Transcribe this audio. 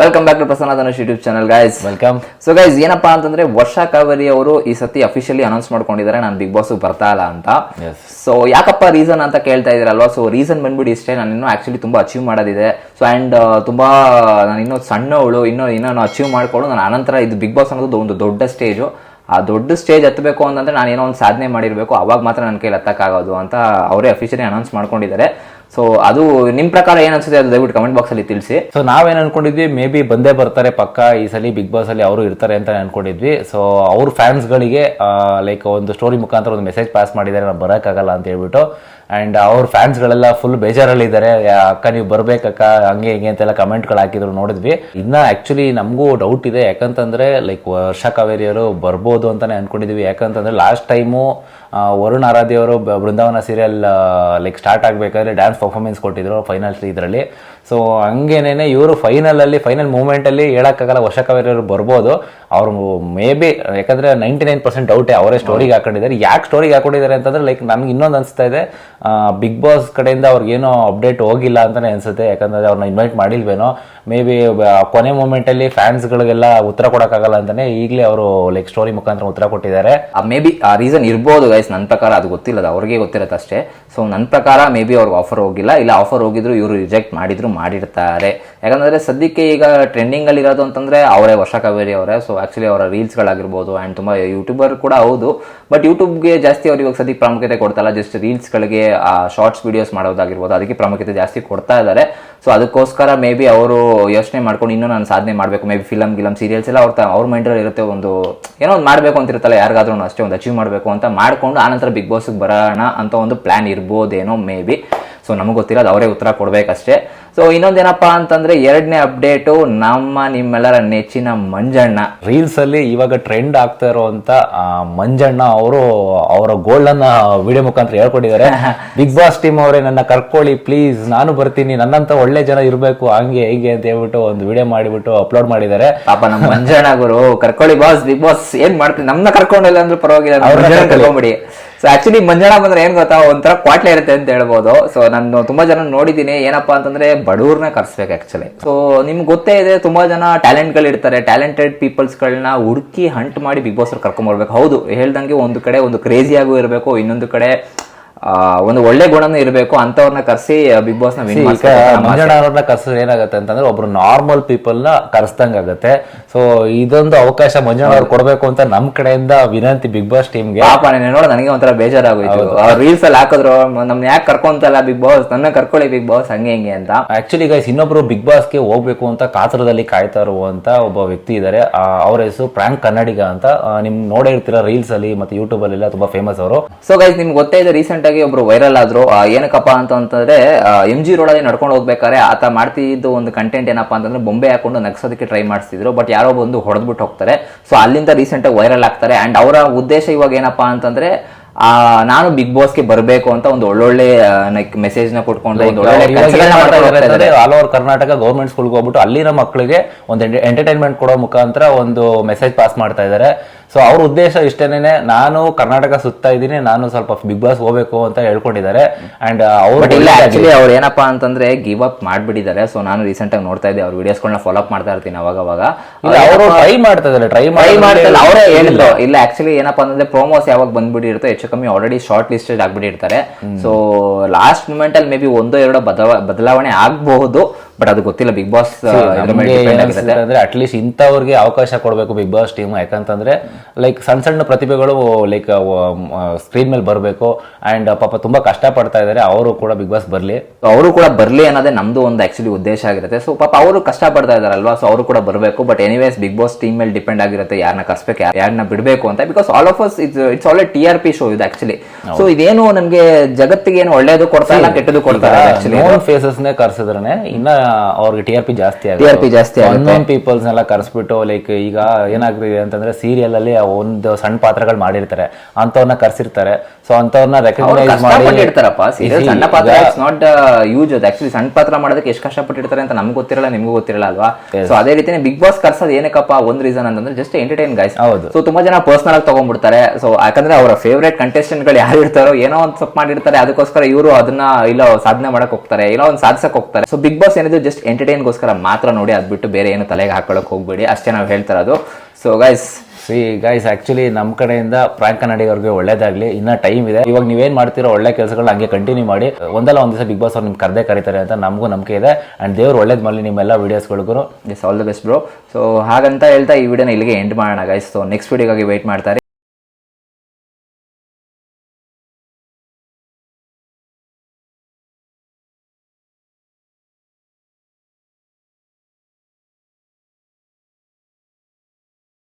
Welcome back to Prasanna Dhanush YouTube channel guys welcome so guys ಏನಪ್ಪಾ ಅಂತಂದ್ರೆ ವರ್ಷ ಕಾವೇರಿ ಅವರು ಈ ಸತಿ ಅಫಿಷಿಯಲಿ ಅನೌನ್ಸ್ ಮಾಡ್ಕೊಂಡಿದ್ದಾರೆ. ನಾನು ಬಿಗ್ ಬಾಸ್ ಬರ್ತಾ ಇಲ್ಲ ಅಂತ. ಸೊ ಯಾಕಪ್ಪ ರೀಸನ್ ಅಂತ ಕೇಳ್ತಾ ಇದ್ದೀರಲ್ವಾ ಸೊ ರೀಸನ್ ಬಂದ್ಬಿಟ್ಟು ಇಷ್ಟೇ. ನಾನು ಇನ್ನೂ ಆಕ್ಚುಲಿ ತುಂಬಾ ಅಚೀವ್ ಮಾಡೋದಿದೆ. ಸೊ ಅಂಡ್ ತುಂಬಾ ನಾನು ಇನ್ನೂ ಸಣ್ಣವಳು ಇನ್ನೂ ಇನ್ನೂ ಅಚೀವ್ ಮಾಡ್ಕೊಂಡು ನಾನು ಅನಂತರ ಇದು ಬಿಗ್ ಬಾಸ್ ಅನ್ನೋದು ಒಂದು ದೊಡ್ಡ ಸ್ಟೇಜು ಆ ದೊಡ್ಡ ಸ್ಟೇಜ್ ಹತ್ತಬೇಕು ಅಂತಂದ್ರೆ ನಾನು ಏನೋ ಒಂದು ಸಾಧನೆ ಮಾಡಿರಬೇಕು. ಅವಾಗ ಮಾತ್ರ ನನ್ನ ಕೈಲಿ ಹತ್ತಕ್ಕಾಗೋದು ಅಂತ ಅವರೇ ಅಫಿಷಿಯಲಿ ಅನೌನ್ಸ್ ಮಾಡ್ಕೊಂಡಿದ್ದಾರೆ. ಸೊ ಅದು ನಿಮ್ ಪ್ರಕಾರ ಏನು ಅನ್ಸುತ್ತೆ ಅದು ದಯವಿಟ್ಟು ಕಮೆಂಟ್ ಬಾಕ್ಸಲ್ಲಿ ತಿಳಿಸಿ. ಸೊ ನಾವೇನ್ ಅನ್ಕೊಂಡಿದ್ವಿ ಮೇ ಬಿ ಬಂದೇ ಬರ್ತಾರೆ ಪಕ್ಕ ಈ ಸಲ ಬಿಗ್ ಬಾಸ್ ಅಲ್ಲಿ ಅವರು ಇರ್ತಾರೆ ಅಂತ ಅನ್ಕೊಂಡಿದ್ವಿ. ಸೊ ಅವ್ರ ಫ್ಯಾನ್ಸ್ ಗಳಿಗೆ ಲೈಕ್ ಒಂದು ಸ್ಟೋರಿ ಮುಖಾಂತರ ಒಂದು ಮೆಸೇಜ್ ಪಾಸ್ ಮಾಡಿದ್ದಾರೆ ನಾವು ಬರೋಕ್ಕಾಗಲ್ಲ ಅಂತ ಹೇಳ್ಬಿಟ್ಟು ಅಂಡ್ ಅವ್ರ ಫ್ಯಾನ್ಸ್ ಗಳೆಲ್ಲ ಫುಲ್ ಬೇಜಾರಲ್ಲಿದ್ದಾರೆ. ಅಕ್ಕ ನೀವು ಬರ್ಬೇಕಕ್ಕ, ಹಂಗೆ ಹಿಂಗೆ ಅಂತೆಲ್ಲ ಕಮೆಂಟ್ಗಳು ಹಾಕಿದ್ರು ನೋಡಿದ್ವಿ. ಇನ್ನ ಆಕ್ಚುಲಿ ನಮಗೂ ಡೌಟ್ ಇದೆ. ಯಾಕಂತಂದ್ರೆ ಲೈಕ್ ವರ್ಷ ಕಾವೇರಿಯವರು ಬರ್ಬೋದು ಅಂತಾನೆ ಅನ್ಕೊಂಡಿದ್ವಿ. ಯಾಕಂತಂದ್ರೆ ಲಾಸ್ಟ್ ಟೈಮು ವರುಣ್ ಆರಾಧ್ಯ ಅವರು ಬೃಂದಾವನ ಸೀರಿಯಲ್ ಲೈಕ್ ಸ್ಟಾರ್ಟ್ ಆಗಬೇಕಾದ್ರೆ ಡ್ಯಾನ್ಸ್ ಪರ್ಫಾರ್ಮೆನ್ಸ್ ಕೊಟ್ಟಿದ್ರು ಫೈನಲ್ಸ್ ಇದರಲ್ಲಿ. ಸೊ ಹಂಗೇನೇ ಇವರು ಫೈನಲಲ್ಲಿ ಫೈನಲ್ ಮೂಮೆಂಟಲ್ಲಿ ಹೇಳೋಕ್ಕಾಗಲ್ಲ ಹೇಳಕ್ಕಾಗಲ್ಲ ವರ್ಷ ಕಾವೇರಿ ಅವರು ಬರ್ಬೋದು. ಅವರು ಮೇ ಬಿ ಯಾಕಂದರೆ ನೈಂಟಿ ನೈನ್ ಪರ್ಸೆಂಟ್ ಡೌಟೇ ಅವರೇ ಸ್ಟೋರಿಗೆ ಹಾಕೊಂಡಿದ್ದಾರೆ. ಯಾಕೆ ಸ್ಟೋರಿಗೆ ಹಾಕೊಂಡಿದ್ದಾರೆ ಅಂತಂದ್ರೆ ಲೈಕ್ ನಮ್ಗೆ ಇನ್ನೊಂದು ಅನಿಸ್ತಾ ಇದೆ. ಬಿಗ್ ಬಾಸ್ ಕಡೆಯಿಂದ ಅವ್ರಿಗೇನೋ ಅಪ್ಡೇಟ್ ಹೋಗಿಲ್ಲ ಅಂತಲೇ ಅನಿಸುತ್ತೆ. ಯಾಕಂದರೆ ಅವ್ರನ್ನ ಇನ್ವೈಟ್ ಮಾಡಿಲ್ವೇನೋ. ಮೇ ಬಿ ಕೊನೆ ಮೂಮೆಂಟಲ್ಲಿ ಫ್ಯಾನ್ಸ್ಗಳಿಗೆಲ್ಲ ಫ್ಯಾನ್ಸ್ ಗಳಿಗೆಲ್ಲ ಉತ್ತರ ಕೊಡೋಕ್ಕಾಗಲ್ಲ ಅಂತಲೇ ಈಗಲೇ ಅವರು ಲೈಕ್ ಸ್ಟೋರಿ ಮುಖಾಂತರ ಉತ್ತರ ಕೊಟ್ಟಿದ್ದಾರೆ. ಮೇ ಬಿ ಆ ರೀಸನ್ ಇರ್ಬೋದು ಗೈಸ್ ನನ್ನ ಪ್ರಕಾರ ಅದು ಗೊತ್ತಿಲ್ಲ ಅದು ಅವ್ರಿಗೆ ಗೊತ್ತಿರುತ್ತೆ ಅಷ್ಟೇ. ಸೊ ನನ್ನ ಪ್ರಕಾರ ಮೇ ಬಿ ಅವ್ರಿಗೆ ಆಫರ್ ಹೋಗಿಲ್ಲ. ಇಲ್ಲ ಆಫರ್ ಹೋಗಿದ್ರು, ಇವರು ರಿಜೆಕ್ಟ್ ಮಾಡಿದ್ರು, ಮಾಡಿರ್ತಾರೆ. ಯಾಕಂದ್ರೆ ಸದ್ಯಕ್ಕೆ ಈಗ ಟ್ರೆಂಡಿಂಗ್ ಅಲ್ಲಿ ಇರೋದು ಅಂತಂದ್ರೆ ಅವರೇ, ವರ್ಷ ಕಾವೇರಿ ಅವರೇ. ಸೊ ಆಕ್ಚುಲಿ ಅವರ ರೀಲ್ಸ್ಗಳಾಗಿರ್ಬೋದು ಆ್ಯಂಡ್ ತುಂಬ ಯೂಟ್ಯೂಬರ್ ಕೂಡ ಹೌದು. ಬಟ್ ಯೂಟ್ಯೂಬ್ಗೆ ಜಾಸ್ತಿ ಅವ್ರಿಗೆ ಇವಾಗ ಸದ್ಯಕ್ಕೆ ಪ್ರಾಮುಖ್ಯತೆ ಕೊಡ್ತಲ್ಲ ಜಸ್ಟ್ ರೀಲ್ಸ್ಗಳಿಗೆ ಶಾರ್ಟ್ಸ್ ವಿಡಿಯೋಸ್ ಮಾಡೋದಾಗಿರ್ಬೋದು. ಅದಕ್ಕೆ ಪ್ರಾಮುಖ್ಯತೆ ಜಾಸ್ತಿ ಕೊಡ್ತಾ ಇದ್ದಾರೆ. ಸೊ ಅದಕ್ಕೋಸ್ಕರ ಮೇ ಬಿ ಅವರು ಯೋಚನೆ ಮಾಡ್ಕೊಂಡು ಇನ್ನೂ ನಾನು ಸಾಧನೆ ಮಾಡಬೇಕು. ಮೇ ಬಿ ಫಿಲಮ್ ಗಿಲಮ್ ಸೀರಿಯಲ್ಸ್ ಎಲ್ಲ ಅವ್ರ ಅವ್ರ ಮೈಂಡಲ್ಲಿ ಇರುತ್ತೆ ಒಂದು, ಏನೋ ಒಂದು ಮಾಡಬೇಕು ಅಂತ ಇರುತ್ತಲ್ಲ ಯಾರಿಗಾದ್ರೂ ಅಷ್ಟೇ, ಒಂದು ಅಚೀವ್ ಮಾಡಬೇಕು ಅಂತ ಮಾಡ್ಕೊಂಡು ಆನಂತರ ಬಿಗ್ ಬಾಸ್ಗೆ ಬರೋಣ ಅಂತ ಒಂದು ಪ್ಲಾನ್ ಇರ್ಬೋದೇನೋ ಮೇ ಬಿ ಸೊ ನಮಗೆ ಗೊತ್ತಿರೋದು ಅವರೇ ಉತ್ತರ ಕೊಡಬೇಕಷ್ಟೇ. ಸೊ ಇನ್ನೊಂದೇನಪ್ಪ ಅಂತಂದ್ರೆ ಎರಡನೇ ಅಪ್ಡೇಟು ನಮ್ಮ ನಿಮ್ಮೆಲ್ಲರ ನೆಚ್ಚಿನ ಮಂಜಣ್ಣ. ರೀಲ್ಸ್ ಅಲ್ಲಿ ಇವಾಗ ಟ್ರೆಂಡ್ ಆಗ್ತಾ ಇರುವಂತ ಮಂಜಣ್ಣ ಅವರು ಅವರ ಗೋಲ್ಡ್ ಅನ್ನ ವಿಡಿಯೋ ಮುಖಾಂತರ ಹೇಳ್ಕೊಟ್ಟಿದ್ದಾರೆ ಬಿಗ್ ಬಾಸ್ ಟೀಮ್ ಅವರೇ ನನ್ನ ಕರ್ಕೊಳ್ಳಿ ಪ್ಲೀಸ್ ನಾನು ಬರ್ತೀನಿ. ನನ್ನಂತ ಒಳ್ಳೆ ಜನ ಇರಬೇಕು. ಹಂಗೆ ಹೀಗೆ ಅಂತ ಹೇಳ್ಬಿಟ್ಟು ಒಂದು ವಿಡಿಯೋ ಮಾಡಿಬಿಟ್ಟು ಅಪ್ಲೋಡ್ ಮಾಡಿದ್ದಾರೆ. ಪಾಪ ನಮ್ಮ ಮಂಜಣ್ಣ ಗುರು ಕರ್ಕೊಳ್ಳಿ ಬಾಸ್ ಬಿಗ್ ಬಾಸ್ ಏನ್ ಮಾಡ್ತೀನಿ ನಮ್ಮನ್ನ ಕರ್ಕೊಂಡಿಲ್ಲ ಅಂದ್ರೆ ಪರವಾಗಿಲ್ಲ. ನಮ್ಮ ಸೊ ಆಕ್ಚುಲಿ ಮಂಜಣ್ಣ ಬಂದ್ರೆ ಏನ್ ಗೊತ್ತಾ? ಒಂಥರ ಕ್ವಾಟ್ಲೆ ಇರುತ್ತೆ ಅಂತ ಹೇಳ್ಬೋದು. ಸೊ ನಾನು ತುಂಬಾ ಜನ ನೋಡಿದ್ದೀನಿ. ಏನಪ್ಪಾ ಅಂತಂದ್ರೆ ಬಡವ್ರನ್ನ ಕರ್ಸ್ಬೇಕು ಆಕ್ಚುಲಿ ಸೊ ನಿಮ್ಗೆ ಗೊತ್ತೇ ಇದೆ, ತುಂಬಾ ಜನ ಟ್ಯಾಲೆಂಟ್ಗಳು ಇರ್ತಾರೆ. ಟ್ಯಾಲೆಂಟೆಡ್ ಪೀಪಲ್ಸ್ ಗಳನ್ನ ಹುಡುಕಿ ಹಂಟ್ ಮಾಡಿ ಬಿಗ್ ಬಾಸ್ ಕರ್ಕೊಂಡ್ ಬರ್ಬೇಕು. ಹೌದು, ಹೇಳ್ದಂಗೆ ಒಂದು ಕಡೆ ಒಂದು ಕ್ರೇಜಿ ಆಗು ಇರಬೇಕು, ಇನ್ನೊಂದು ಕಡೆ ಒಂದು ಒಳ್ಳೆ ಗುಣನೂ ಇರಬೇಕು ಅಂತವ್ರನ್ನ ಕರೆಸಿ ಬಿಗ್ ಬಾಸ್ ಅವ್ರನ್ನ ಕರ್ಸಿದ್ರೆ ಏನಾಗುತ್ತೆ ಅಂತಂದ್ರೆ ಒಬ್ರು ನಾರ್ಮಲ್ ಪೀಪಲ್ನ ಕರ್ಸ್ದಂಗ್ ಆಗುತ್ತೆ ಸೊ ಇದೊಂದು ಅವಕಾಶ ಮಂಜಣ್ಣ ಅವ್ರು ಕೊಡ್ಬೇಕು ಅಂತ ನಮ್ ಕಡೆಯಿಂದ ವಿನಂತಿ ಬಿಗ್ ಬಾಸ್ ಟೀಮ್ಗೆ ಪಾಪ ನೋಡ ನನಗೆ ಒಂಥರ ಬೇಜಾರಾಗೋಯ್ತು. ರೀಲ್ಸ್ ಅಲ್ಲಿ ಹಾಕಿದ್ರು ನಮ್ನ ಯಾಕೆ ಕರ್ಕೊಂತಲ್ಲ ಬಿಗ್ ಬಾಸ್ ನನ್ನ ಕರ್ಕೊಳ್ಳಿ ಬಿಗ್ ಬಾಸ್ ಹಂಗೆ ಹಿಂಗೆ ಅಂತ. ಆಕ್ಚುಲಿ ಗೈಸ್ ಇನ್ನೊಬ್ರು ಬಿಗ್ ಬಾಸ್ಗೆ ಹೋಗ್ಬೇಕು ಅಂತ ಕಾತರದಲ್ಲಿ ಕಾಯ್ತಾ ಇರುವಂತ ಒಬ್ಬ ವ್ಯಕ್ತಿ ಇದ್ದಾರೆ ಅವ್ರ ಹೆಸರು ಪ್ರಾಂಕ್ ಕನ್ನಡಿಗ ಅಂತ. ನಿಮ್ ನೋಡೇ ಇರ್ತೀರ ರೀಲ್ಸ್ ಅಲ್ಲಿ ಮತ್ತೆ ಯೂಟ್ಯೂಬ್ ಅಲ್ಲಿ ಎಲ್ಲ ತುಂಬಾ ಫೇಮಸ್ ಅವರು. ಸೊ ಗೈಸ್ ನಿಮ್ಗೆ ಗೊತ್ತೇ ಇದೆ ರೀಸೆಂಟ್ ಆಗಿ ಒಬ್ರು ವೈರಲ್ ಆದ್ರು ಏನಕ್ಕಪ್ಪ ಅಂತ ಅಂತಂದ್ರೆ ಎಂ ಜಿ ರೋಡ್ ಅಲ್ಲಿ ನಡ್ಕೊಂಡು ಹೋಗ್ಬೇಕಾದ್ರೆ ಆತ ಮಾಡ್ತಿದ್ದು ಒಂದು ಕಂಟೆಂಟ್ ಏನಪ್ಪಾ ಅಂತಂದ್ರೆ ಬೊಂಬೆ ಹಾಕೊಂಡು ನಗ್ಸೋದಕ್ಕೆ ಟ್ರೈ ಮಾಡಿಸ್ತಿದ್ರು ಬಟ್ ಯಾರೋ ಬಂದು ಹೊಡೆದ್ಬಿಟ್ಟು ಹೋಗ್ತಾರೆ. ಸೊ ಅಲ್ಲಿಂದ ರೀಸೆಂಟ್ ಆಗಿ ವೈರಲ್ ಆಗ್ತಾರೆ. ಅಂಡ್ ಅವರ ಉದ್ದೇಶ ಇವಾಗ ಏನಪ್ಪಾ ಅಂತಂದ್ರೆ ಆ, ನಾನು ಬಿಗ್ ಬಾಸ್ಗೆ ಬರಬೇಕು ಅಂತ ಒಂದು ಒಳ್ಳೊಳ್ಳೆ ಮೆಸೇಜ್ನ ಕೊಟ್ಕೊಂಡು ಆಲ್ ಓವರ್ ಕರ್ನಾಟಕ ಗೌರ್ಮೆಂಟ್ ಸ್ಕೂಲ್ಗೆ ಹೋಗ್ಬಿಟ್ಟು ಅಲ್ಲಿನ ಮಕ್ಕಳಿಗೆ ಒಂದು ಎಂಟರ್ಟೈನ್ಮೆಂಟ್ ಕೊಡೋ ಮುಖಾಂತರ ಒಂದು ಮೆಸೇಜ್ ಪಾಸ್ ಮಾಡ್ತಾ ಇದ್ದಾರೆ. ಸೊ ಅವ್ರ ಉದ್ದೇಶ ಇಷ್ಟೇನೆ ನಾನು ಕರ್ನಾಟಕ ಸುತ್ತಾ ಇದ್ದೀನಿ ನಾನು ಸ್ವಲ್ಪ ಬಿಗ್ ಬಾಸ್ ಹೋಗ್ಬೇಕು ಅಂತ ಹೇಳ್ಕೊಂಡಿದ್ದಾರೆ. ಅಂಡ್ ಅವ್ರು ಇಲ್ಲ ಆಕ್ಚುಲಿ ಅವ್ರು ಏನಪ್ಪಾ ಅಂತಂದ್ರೆ ಗಿವ್ ಅಪ್ ಮಾಡ್ಬಿಟ್ಟಿದ್ದಾರೆ. ಸೊ ನಾನು ರೀಸೆಂಟ್ ಆಗಿ ನೋಡ್ತಾ ಇದ್ದೆ ಅವ್ರ ವಿಡಿಯೋಸ್ಗಳನ್ನ ಫಾಲೋ ಅಪ್ ಮಾಡ್ತಾ ಇರ್ತೀನಿ ಅವಾಗ ಅವಾಗ ಅವರು ಟ್ರೈ ಮಾಡ್ತಾ ಇದ್ದಾರೆ ಟ್ರೈ ಟ್ರೈ ಮಾಡ್ತಾರೆ ಅವರೇ ಹೇಳಿದ್ರು. ಇಲ್ಲ. ಆಕ್ಚುಲಿ ಏನಪ್ಪಾ ಅಂತಂದ್ರೆ ಪ್ರೋಮೋಸ್ ಯಾವಾಗ ಬಂದ್ಬಿಟ್ಟಿರುತ್ತೋ ಹೆಚ್ಚು ಕಮ್ಮಿ ಆಲ್ರೆಡಿ ಶಾರ್ಟ್ ಲಿಸ್ಟೆಡ್ ಆಗ್ಬಿಟ್ಟಿರ್ತಾರೆ ಸೊ ಲಾಸ್ಟ್ ಮೂಮೆಂಟ್ ಅಲ್ಲಿ ಮೇ ಬಿ ಒಂದೋ ಎರಡೋ ಬದಲಾವಣೆ ಆಗಬಹುದು. ಬಟ್ ಅದು ಗೊತ್ತಿಲ್ಲ ಬಿಗ್ ಬಾಸ್ ಅಂದ್ರೆ ಅಟ್ಲೀಸ್ಟ್ ಇಂಥವ್ರಿಗೆ ಅವಕಾಶ ಕೊಡಬೇಕು ಬಿಗ್ ಬಾಸ್ ಟೀಮ್ ಯಾಕಂತಂದ್ರೆ ಲೈಕ್ ಸಣ್ಣ ಸಣ್ಣ ಪ್ರತಿಭೆಗಳು ಲೈಕ್ ಸ್ಕ್ರೀನ್ ಮೇಲೆ ಬರಬೇಕು ಅಂಡ್ ಪಾಪ ತುಂಬಾ ಕಷ್ಟ ಪಡ್ತಾ ಇದ್ದಾರೆ ಅವರು ಕೂಡ ಬಿಗ್ ಬಾಸ್ ಬರಲಿ. ಅವರು ಕೂಡ ಬರಲಿ ಅನ್ನೋದೇ ನಮ್ದು ಒಂದು ಆಕ್ಚುಲಿ ಉದ್ದೇಶ ಆಗಿರುತ್ತೆ. ಸೊ ಪಾಪ ಅವರು ಕಷ್ಟ ಪಡ್ತಾ ಇದಾರಲ್ವಾ ಸೊ ಅವರು ಕೂಡ ಬರಬೇಕು but anyways Bigg Boss team ಮೇಲೆ ಡಿಪೆಂಡ್ ಆಗಿರುತ್ತೆ ಯಾರನ್ನ ಕರ್ಸ್ಬೇಕು ಯಾರನ್ನ ಬಿಡಬೇಕು ಅಂತ. Because all of us it's it's all T R P show ಇದು ಆಕ್ಚುಲಿ ಸೊ ಇದೇನು ನಮಗೆ ಜಗತ್ತಿಗೆ ಏನು ಒಳ್ಳೇದು ಕೊಡ್ತಾ ಇಲ್ಲ ಕೆಟ್ಟದು ಕೊಡ್ತಾ ಇಲ್ಲ ಫೇಸಸ್ ನೇ ಕರ್ಸಿದ್ರೆ ಇನ್ನ ಅವ್ರಿಗೆ ಟಿ ಆರ್ ಪಿ ಜಾಸ್ತಿ ಟಿ ಆರ್ ಪಿ ಜಾಸ್ತಿ ಆಗುತ್ತೆ. ಅನ್ನೋನ್ ಪೀಪಲ್ಸ್ ಎಲ್ಲ ಕರ್ಸ್ಬಿಟ್ಟು ಲೈಕ್ ಈಗ ಏನಾಗ್ತಿದೆ ಅಂತಂದ್ರೆ ಸೀರಿಯಲ್ ಅಲ್ಲಿ ಒಂದು ಸಣ್ಣ ಪಾತ್ರಗಳು ಮಾಡಿರ್ತಾರೆ. ಅಂತವನ್ನ ಕರ್ಸಿರ್ತಾರೆ. ಸೊ ಅಂತವ್ರನ್ನ ರೆಕಗ್ನೈಸ್ See, ಸಣ್ಣ ಪಾತ್ರ ಇಟ್ಸ್ ನಾಟ್ ಯೂಸ್ ಅದು ಆಕ್ಚುಲಿ ಸಣ್ಣ ಪಾತ್ರ ಮಾಡೋದಕ್ಕೆ ಎಷ್ಟು ಕಷ್ಟಪಟ್ಟಿರ್ತಾರೆ ಅಂತ ನಮ್ಗೆ ಗೊತ್ತಿರಲ್ಲ ನಿಮ್ಗೂ ಗೊತ್ತಿರಲ್ಲ ಅಲ್ವಾ? ಸೊ ಅದೇ ರೀತಿ ಬಿಗ್ ಬಾಸ್ ಕರ್ಸೋದು ಏನಕ್ಕಪ್ಪ? ಒಂದ್ ರೀಸನ್ ಅಂತಂದ್ರೆ ಜಸ್ಟ್ ಎಂಟರ್ಟೈನ್ ಗೈಸ್ ಹೌದು. ಸೊ ತುಂಬಾ ಜನ ಪರ್ಸನಲ್ ಆಗಿ ತಗೊಂಡ್ಬಿಡ್ತಾರೆ. ಸೊ ಯಾಕಂದ್ರೆ ಅವರ ಫೇವ್ರೇಟ್ ಕಂಟೆಸ್ಟೆಂಟ್ಗಳು ಯಾರು ಇರ್ತಾರೋ ಏನೋ ಒಂದು ಸಪ್ ಮಾಡಿರ್ತಾರೆ. ಅದಕ್ಕೋಸ್ಕರ ಇವರು ಅದನ್ನ ಇಲ್ಲ ಸಾಧನೆ ಮಾಡಕ್ ಹೋಗ್ತಾರೆ. ಇಲ್ಲ ಒಂದು ಸಾಧಿಸಕ್ ಹೋಗ್ತಾರೆ. ಸೊ ಬಿಗ್ ಬಾಸ್ ಏನಿದ್ರು ಜಸ್ಟ್ ಎಂಟರ್ಟೈನ್ಗೋಸ್ಕರ ಮಾತ್ರ ನೋಡಿ ಅದ್ಬಿಟ್ಟು ಬೇರೆ ಏನು ತಲೆಗೆ ಹಾಕೊಳಕ್ ಹೋಗ್ಬೇಡಿ. ಅಷ್ಟೇ ನಾವು ಹೇಳ್ತಾ ಇರೋದು. So guys see guys actually ನಮ್ಮ ಕಡೆಯಿಂದ ಪ್ರಾಂಕ್ ಕನ್ನಡಿಗರಿಗೆ ಒಳ್ಳೇದಾಗ್ಲಿ. ಇನ್ನ ಟೈಮ್ ಇದೆ. ಇವಾಗ ನೀವೇನ್ ಮಾಡ್ತಿರೋ ಒಳ್ಳೆ ಕೆಲಸಗಳು ಹಂಗೆ ಕಂಟಿನ್ಯೂ ಮಾಡಿ. ಒಂದಲ್ಲ ಒಂದು ದಿವಸ ಬಿಗ್ ಬಾಸ್ ಅವ್ರು ನಿಮ್ಗೆ ಕರೆದೇ ಕರೀತಾರೆ ಅಂತ ನಮಗೂ ನಂಬಿಕೆ ಇದೆ. ಅಂಡ್ ದೇವ್ರು ಒಳ್ಳೇದ್ ಮಾಡಲಿ ನಿಮ್ಮೆಲ್ಲ ವಿಡಿಯೋಸ್ಗಳಿಗೂ yes all the best bro so ಹಾಗಂತ ಹೇಳ್ತಾ ಈ ವಿಡಿಯೋನ ಇಲ್ಲಿಗೆ ಎಂಡ್ ಮಾಡೋಣ ಗೈಸ್ ಸೊ ನೆಕ್ಸ್ಟ್ ವಿಡಿಯೋಗಾಗಿ ವೆಯ್ಟ್ ಮಾಡ್ತಾರೆ.